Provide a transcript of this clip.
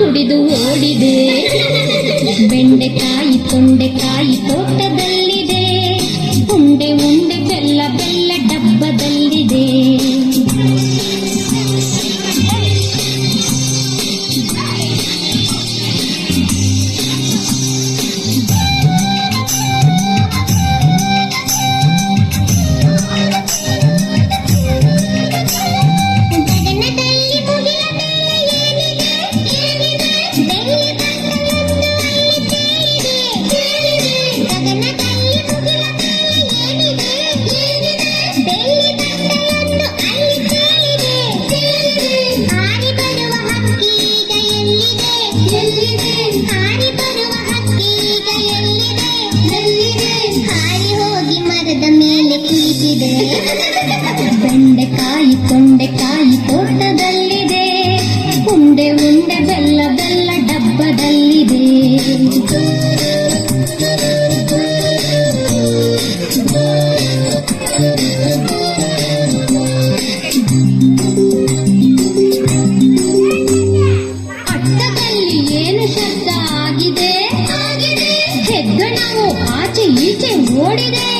ಕುಡಿದು ಓಡಿದೆ. ಬೆಂಡೆಕಾಯಿ ತೊಂಡೆಕಾಯಿ ತೋಟ ಮರದ ಮೇಲೆ ಕುಳಿತಿದೆ. ಬೆಂಡೆಕಾಯಿ ತೊಂಡೆಕಾಯಿ ತೋಟದಲ್ಲಿದೆ. ಉಂಡೆ ಉಂಡೆ ಬೆಲ್ಲ ಬೆಲ್ಲ ಡಬ್ಬದಲ್ಲಿದೆ. ಏನು ಶಬ್ದ ಆಗಿದೆ? ಆಗಿದೆ. ಹೆಗ್ಗಣವು ಆಚೆ ಈಚೆ ಓಡಿದೆ.